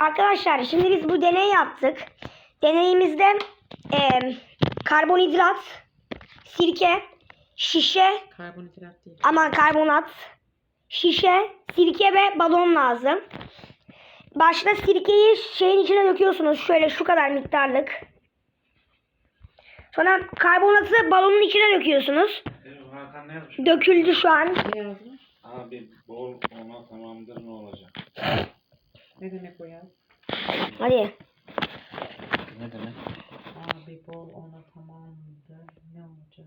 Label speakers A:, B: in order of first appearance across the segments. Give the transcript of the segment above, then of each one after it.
A: Arkadaşlar şimdi biz bu deney yaptık. Deneyimizde eee, karbonhidrat, sirke, şişe,
B: Karbonhidrat değil.
A: aman karbonat, şişe, sirke ve balon lazım. Başta sirkeyi şeyin içine döküyorsunuz. Şöyle şu kadar miktarlık. Sonra karbonatı balonun içine döküyorsunuz.
C: Benim Hakan ne yazmış?
A: Döküldü şu an.
B: Ne yazmış?
C: Abi bol ona tamamdır ne olacak?
B: Ne demek o ya?
A: Hadi.
C: Ne demek?
B: Abi bol ona tamamdır. Ne olacak?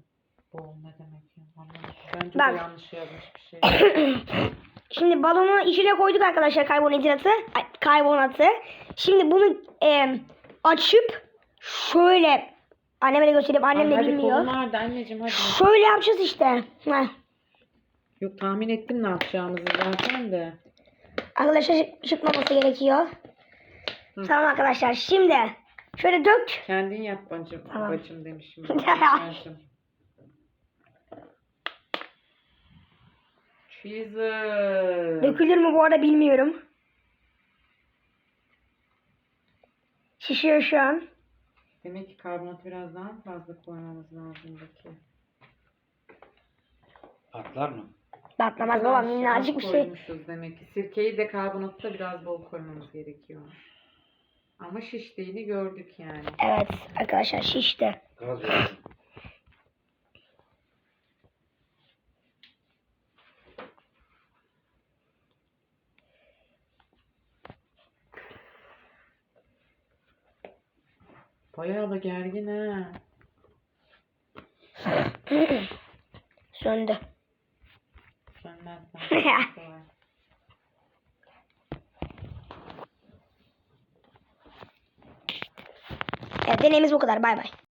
B: Bol ne demek ya? Anlamadım. Bence
A: Bak.
B: de yanlış yazmış bir şey.
A: Şimdi balonu içine koyduk arkadaşlar karbonhidratı, ay, karbonatı. Şimdi bunu e, açıp şöyle anneme de göstereyim. Annem de
B: hadi
A: bilmiyor.
B: kolun ağrıdı anneciğim hadi.
A: Şöyle yapacağız işte. Heh.
B: Yok tahmin ettim ne yapacağımızı zaten de.
A: Arkadaşlar çık- çıkmaması gerekiyor.
B: Hı.
A: Tamam arkadaşlar şimdi şöyle dök.
B: Kendin yap bacım.
A: Tamam.
B: Bacım demişim. Cheezer.
A: Dökülür mü bu arada bilmiyorum. Şişiyor şu an.
B: Demek ki karbonatı biraz daha fazla koymamız lazım.
C: Patlar mı?
A: Patlamaz baba
B: Az-
A: minnacık bir şey.
B: demek ki. Sirkeyi de karbonatı da biraz bol koymamız gerekiyor. Ama şiştiğini gördük yani.
A: Evet arkadaşlar şişti.
C: Gaz.
B: Bayağı da gergin ha.
A: Söndü.
B: Sönmez.
A: Evet deneyimiz bu kadar. Bay bay.